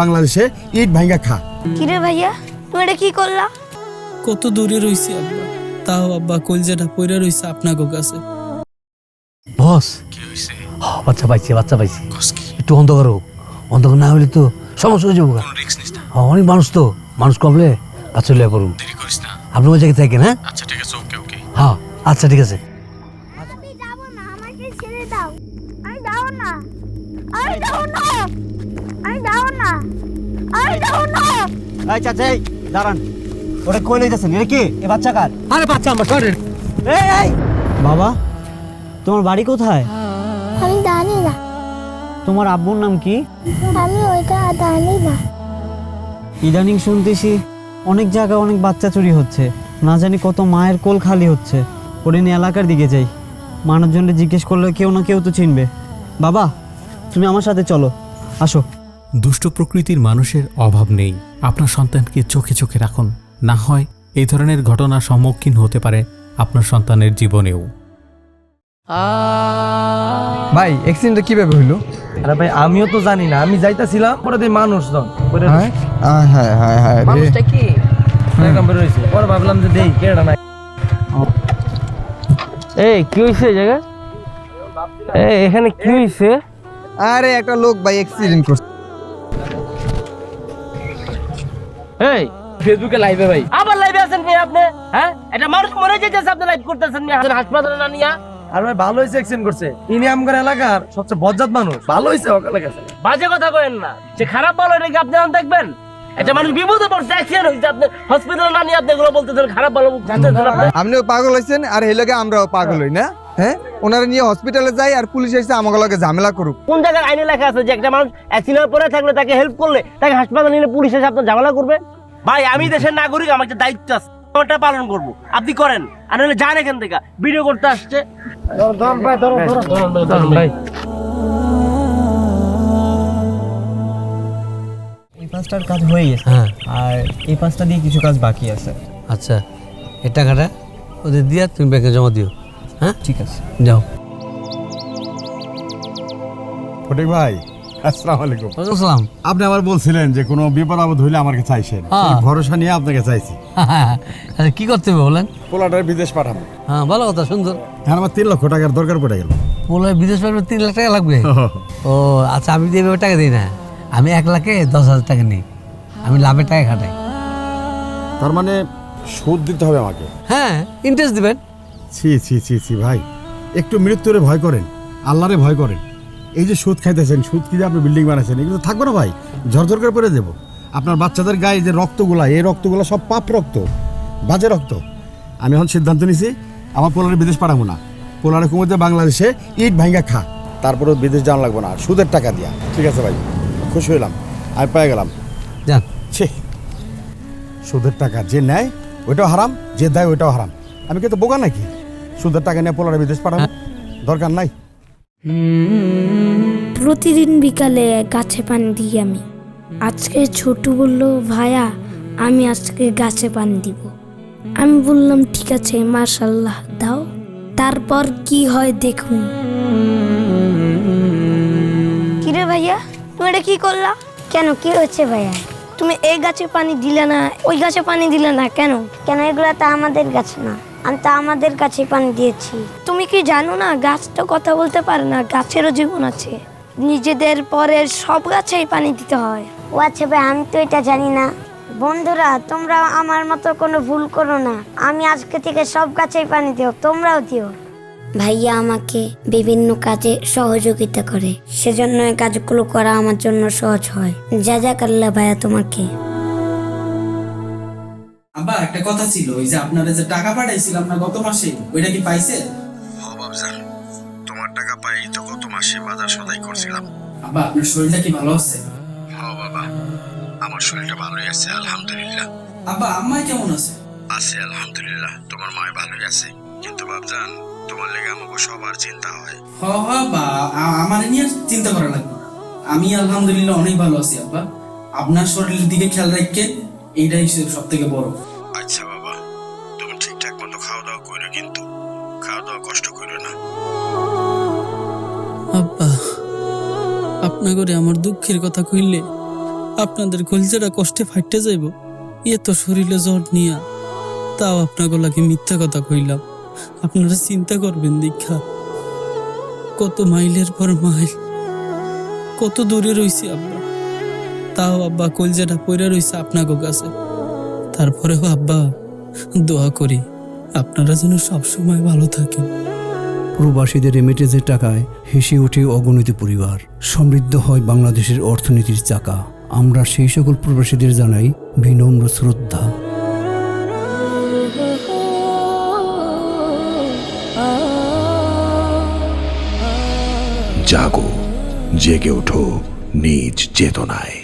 বাংলাদেশে ইট ভাঙ্গা খা। কিরে ভাইয়া তুমি এটা কি করলা? কত দূরে রইছি আব্বা। তাও আব্বা কলজাটা পইরা রইছে কাছে। বস। কি হয়েছে বাচ্চা পাইছে বাচ্চা পাইছে। একটু অন্ধকার হোক। অন্ধকার না হলে তো সমস্যা হয়ে যাব অনেক মানুষ তো। মানুষ কমলে বাচ্চা লিয়ে করুন আপনি ওই জায়গায় থাকেন হ্যাঁ? আচ্ছা ঠিক আছে ওকে ওকে। হ্যাঁ আচ্ছা ঠিক আছে আমি যাব না আমাকে ছেড়ে দাও আমি যাব না আমি যাব না। আমি যাব না। আমি যাব না। এই চাচা এই দাঁড়ান। ওরে কই লইতেছেন এটা কি? এ বাচ্চা কার? আরে বাচ্চা আমার সরেন এই এই। বাবা তোমার বাড়ি কোথায়? আমি জানি না। তোমার আব্বুর নাম কি? আমি ওইটা জানি না। ইদানিং শুনতেছি অনেক জায়গায় অনেক বাচ্চা চুরি হচ্ছে। না জানি কত মায়ের কোল খালি হচ্ছে। ওরে নিয়ে এলাকার দিকে যাই। মানুষজনকে জিজ্ঞেস করলে কেউ না কেউ তো চিনবে। বাবা তুমি আমার সাথে চলো। আসো। দুষ্ট প্রকৃতির মানুষের অভাব নেই। আপনার সন্তানকে চোখে চোখে রাখুন। না হয় এই ধরনের ঘটনার সম্মুখীন হতে পারে আপনার সন্তানের জীবনেও। ভাই অ্যাক্সিডেন্টটা কীভাবে হইল? আরে ভাই আমিও তো জানি না। আমি যাইতাছিলাম পরে দেখি মানুষজন। পরে হ্যাঁ? হ্যাঁ হ্যাঁ হ্যাঁ মানুষটা কি? এরকম বের হইছে পরে ভাবলাম যে দেই কেডা নাই? এই কি হইছে জায়গা এই এখানে কি হইছে? আরে একটা লোক ভাই অ্যাক্সিডেন্ট করছে। এই ফেসবুকে লাইভে ভাই। আবার লাইভে আছেন কি আপনি? হ্যাঁ? এটা মানুষ মরে যাইতেছে আপনি লাইভ করতেছেন নি? হাসপাতালে না নিয়া। আর ভাই ভালো হয়েছে অ্যাক্সিডেন্ট করছে। ইনি আমগর এলাকার সবচেয়ে বজ্জাত মানুষ। ভালো হয়েছে ওকে কাছে বাজে কথা কইেন না। যে খারাপ বলো এটাকে আপনি এখন দেখবেন? এটা মানুষ বিপদে পড়ছে অ্যাক্সিডেন্ট হয়েছে আপনি হসপিটালে না নিয়ে আপনি এগুলো বলতেছেন খারাপ ভালো জানতেছেন আপনি? আপনিও পাগল হয়েছেন আর এই লগে আমরাও পাগল হই না? হ্যাঁ? ওনারা নিয়ে হসপিটালে যাই আর পুলিশ এসে আমাকে লগে ঝামেলা করুক। কোন জায়গায় আইনে লেখা আছে যে একটা মানুষ অ্যাক্সিডেন্ট পরে থাকলে তাকে হেল্প করলে তাকে হাসপাতালে নিলে পুলিশ এসে আপনার ঝামেলা করবে? ভাই আমি দেশের নাগরিক আমার একটা দায়িত্ব আছে। ওটা পালন করব? আপনি করেন। আর নাহলে যান এখান থেকে। ভিডিও করতে আসছে। এই পাঁচটার কাজ হয়ে গেছে। হ্যাঁ। আর এই পাঁচটা দিয়ে কিছু কাজ বাকি আছে। আচ্ছা। এই টাকাটা ওদের দিয়া তুমি ব্যাংকে জমা দিও। হ্যাঁ? ঠিক আছে। যাও। ফটিক ভাই আসসালামু আলাইকুম। আসসালাম। আপনি আবার বলছিলেন যে কোনো বিপদ আপদ হইলে আমার কাছে চাইছেন। হ্যাঁ। ভরসা নিয়ে আপনাকে চাইছি। আচ্ছা কী করতে হবে বলেন? পোলাটার বিদেশ পাঠাবো। হ্যাঁ ভালো কথা সুন্দর। এখন আমার তিন লক্ষ টাকার দরকার পড়ে গেল। বলে বিদেশ পাঠাবে তিন লাখ টাকা লাগবে? ও আচ্ছা আমি এভাবে টাকা দিই না। আমি এক লাখে দশ হাজার টাকা নিই। আমি লাভের টাকা খাটাই। তার মানে সুদ দিতে হবে আমাকে। হ্যাঁ ইন্টারেস্ট দিবেন। ছি ছি ছি ছি ভাই। একটু মৃত্যুরে ভয় করেন। আল্লাহরে ভয় করেন। এই যে সুদ খাইতেছেন সুদ কি আপনি বিল্ডিং বানাইছেন এগুলো থাকবে না ভাই। ঝরঝর করে পড়ে দেবো আপনার বাচ্চাদের গায়ে যে রক্তগুলা এই রক্তগুলা সব পাপ রক্ত বাজে রক্ত। আমি এখন সিদ্ধান্ত নিছি আমার পোলারে বিদেশ পাঠাবো না। পোলারে কুমোতে বাংলাদেশে ইট ভাঙ্গা খা। তারপরে বিদেশ যাওয়া লাগবে না সুদের টাকা দিয়া। ঠিক আছে ভাই খুশি হইলাম আমি পেয়ে গেলাম। যান। ছি। সুদের টাকা যে নেয় ওইটাও হারাম যে দেয় ওইটাও হারাম। আমি কিন্তু বোকা নাকি? সুদের টাকা নিয়ে পোলারে বিদেশ পাঠাবো। দরকার নাই। প্রতিদিন বিকালে গাছে পানি দিই আমি। আজকে ছোটু বলল ভাইয়া আমি আজকে গাছে পানি দিব। আমি বললাম ঠিক আছে মার্শাল্লাহ দাও। তারপর কি হয় দেখুন। কিরে ভাইয়া তুমি এটা কি করলা? কেন কি হচ্ছে ভাইয়া? তুমি এই গাছে পানি দিলে না ওই গাছে পানি দিলে না কেন? কেন এগুলা তা আমাদের গাছ না। আমি তো আমাদের কাছে পানি দিয়েছি। তুমি কি জানো না, গাছ তো কথা বলতে পারে না, গাছেরও জীবন আছে। নিজেদের পরের সব গাছেই পানি দিতে হয়। ও আচ্ছা ভাই, আমি তো এটা জানি না। বন্ধুরা, তোমরা আমার মতো কোনো ভুল করো না। আমি আজকে থেকে সব গাছেই পানি দিও, তোমরাও দিও। ভাইয়া আমাকে বিভিন্ন কাজে সহযোগিতা করে। সেজন্য এই কাজগুলো করা আমার জন্য সহজ হয়। যা যা কাল্লা ভাইয়া তোমাকে। আব্বা একটা কথা ছিল ওই যে আপনারা যে টাকা পাঠাইছিলাম না গত মাসে ওইটা কি পাইছে? তোমার টাকা পাই তো গত মাসে বাজার সদাই করছিলাম। আব্বা আপনার শরীরটা কি ভালো আছে? হ্যাঁ বাবা। আমার শরীরটা ভালোই আছে আলহামদুলিল্লাহ। আব্বা আম্মাই কেমন আছে? আছে আলহামদুলিল্লাহ। তোমার মায় ভালোই আছে। কিন্তু বাবজান তোমার লেগে আমাকে সবার চিন্তা হয়। হ হ বা আমার নিয়ে চিন্তা করা লাগবে না। আমি আলহামদুলিল্লাহ অনেক ভালো আছি আব্বা। আপনার শরীরের দিকে খেয়াল রাখেন এইটাই সব থেকে বড়। মতো খাওয়া দাওয়া করো কিন্তু খাওয়া দাওয়া কষ্ট করো না। আব্বা আপনা করে আমার দুঃখের কথা কইলে আপনাদের কলজাটা কষ্টে ফাইটে যাইব। এ তো শরীরে জ্বর নিয়া, তাও আপনাকে লাগে মিথ্যা কথা কইলাম। আপনারা চিন্তা করবেন দীক্ষা, কত মাইলের পর মাইল, কত দূরে রইছি আব্বা। তাও আব্বা কলজাটা পইরা রইছে আপনাকে কাছে। তারপরেও আব্বা দোয়া করি। আপনারা যেন সবসময় ভালো থাকেন। প্রবাসীদের রেমিটেন্সের টাকায় হেসে ওঠে অগণিত পরিবার। সমৃদ্ধ হয় বাংলাদেশের অর্থনীতির চাকা। আমরা সেই সকল প্রবাসীদের জানাই বিনম্র শ্রদ্ধা। জাগো জেগে ওঠো নিজ চেতনায়।